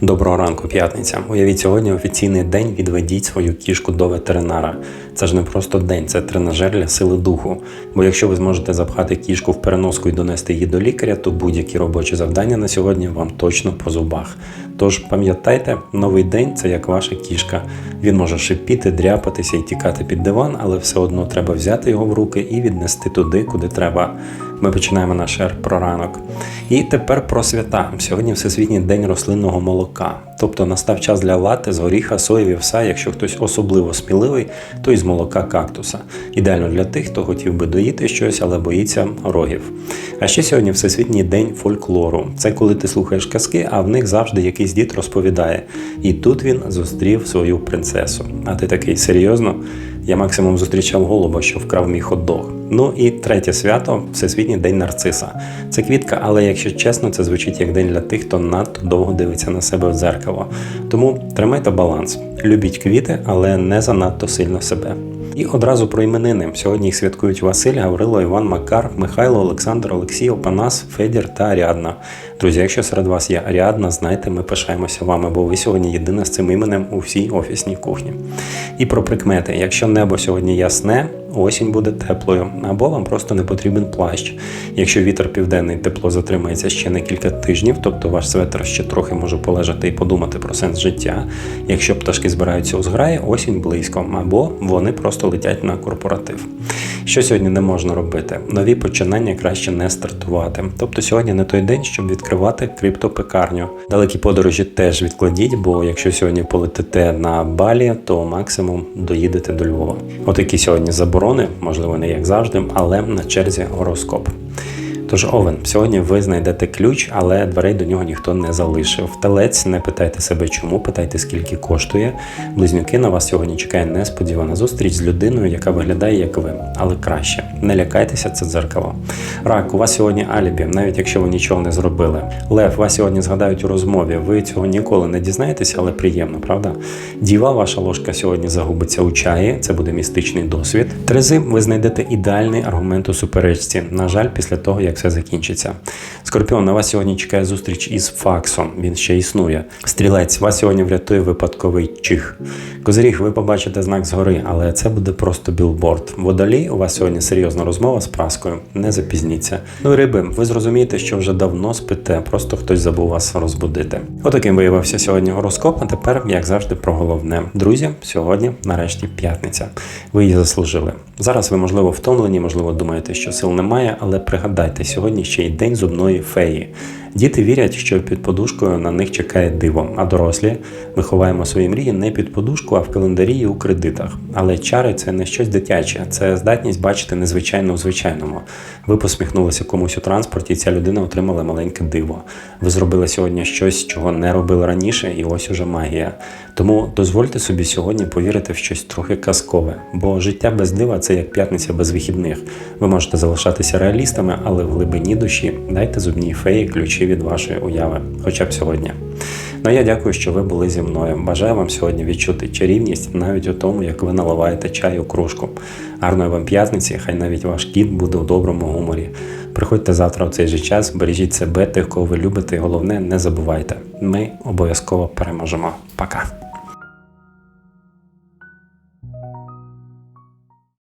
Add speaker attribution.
Speaker 1: Доброго ранку, п'ятниця. Уявіть, сьогодні офіційний день відведіть свою кішку до ветеринара. Це ж не просто день, це тренажер для сили духу. Бо якщо ви зможете запхати кішку в переноску і донести її до лікаря, то будь-які робочі завдання на сьогодні вам точно по зубах. Тож пам'ятайте, новий день це як ваша кішка. Він може шипіти, дряпатися і тікати під диван, але все одно треба взяти його в руки і віднести туди, куди треба. Ми починаємо наш ер про ранок. І тепер про свята. Сьогодні Всесвітній день рослинного молока. Тобто настав час для лати з горіха, соєві, вса, якщо хтось особливо сміливий, то із молока кактуса. Ідеально для тих, хто хотів би доїти щось, але боїться рогів. А ще сьогодні Всесвітній день фольклору. Це коли ти слухаєш казки, а в них завжди якийсь дід розповідає. І тут він зустрів свою принцесу. А ти такий серйозно? Я максимум зустрічав голуба, що вкрав мій хот-дог. Ну і третє свято Всесвітній день нарциса. Це квітка, але якщо чесно, це звучить як день для тих, хто надто довго дивиться на себе в дзеркало. Тому тримайте баланс. Любіть квіти, але не занадто сильно себе. І одразу про іменини. Сьогодні їх святкують Василь, Гаврило, Іван, Макар, Михайло, Олександр, Олексій, Опанас, Федір та Аріадна. Друзі, якщо серед вас є Аріадна, знайте, ми пишаємося вами, бо ви сьогодні єдина з цим іменем у всій офісній кухні. І про прикмети. Якщо небо сьогодні ясне, осінь буде теплою, або вам просто не потрібен плащ. Якщо вітер південний тепло затримається ще на кілька тижнів, тобто ваш светр ще трохи може полежати і подумати про сенс життя. Якщо пташки збираються у зграї, осінь близько, або вони просто летять на корпоратив. Що сьогодні не можна робити? Нові починання краще не стартувати. Тобто сьогодні не той день, щоб відкривати криптопекарню. Далекі подорожі теж відкладіть, бо якщо сьогодні полетите на Балі, то максимум доїдете до Львова. Отакі сьогодні заборони, можливо, не як завжди, але на черзі гороскоп. Тож, Овен, сьогодні ви знайдете ключ, але дверей до нього ніхто не залишив. Телець, не питайте себе, чому, питайте, скільки коштує. Близнюки на вас сьогодні чекає несподівана зустріч з людиною, яка виглядає як ви, але краще. Не лякайтеся, це дзеркало. Рак, у вас сьогодні алібі, навіть якщо ви нічого не зробили. Лев, вас сьогодні згадають у розмові. Ви цього ніколи не дізнаєтеся, але приємно, правда? Діва, ваша ложка сьогодні загубиться у чаї. Це буде містичний досвід. Терези, ви знайдете ідеальний аргумент у суперечці. На жаль, після того як все закінчиться. Скорпіон, на вас сьогодні чекає зустріч із факсом. Він ще існує. Стрілець, вас сьогодні врятує випадковий чих. Козиріг, ви побачите знак згори, але це буде просто білборд. Водолій, у вас сьогодні серйозна розмова з праскою. Не запізніться. Ну і риби, ви зрозумієте, що вже давно спите, просто хтось забув вас розбудити. Отаким виявився сьогодні гороскоп. А тепер, як завжди, про головне. Друзі, сьогодні, нарешті, п'ятниця. Ви її заслужили. Зараз ви, можливо, втомлені, можливо, думаєте, що сил немає, але пригадайте, сьогодні ще й день зубної феї. Діти вірять, що під подушкою на них чекає диво, а дорослі ми ховаємо свої мрії не під подушку, а в календарі і у кредитах. Але чари це не щось дитяче, це здатність бачити незвичайно у звичайному. Ви посміхнулися комусь у транспорті, і ця людина отримала маленьке диво. Ви зробили сьогодні щось, чого не робили раніше, і ось уже магія. Тому дозвольте собі сьогодні повірити в щось трохи казкове, бо життя без дива це як п'ятниця без вихідних. Ви можете залишатися реалістами, але в глибині душі дайте зубній феї ключі від вашої уяви, хоча б сьогодні. Ну я дякую, що ви були зі мною. Бажаю вам сьогодні відчути чарівність навіть у тому, як ви наливаєте чай у кружку. Гарної вам п'ятниці, хай навіть ваш кіт буде у доброму гуморі. Приходьте завтра у цей же час, бережіть себе, тих, кого ви любите, і головне, не забувайте. Ми обов'язково переможемо. Пока.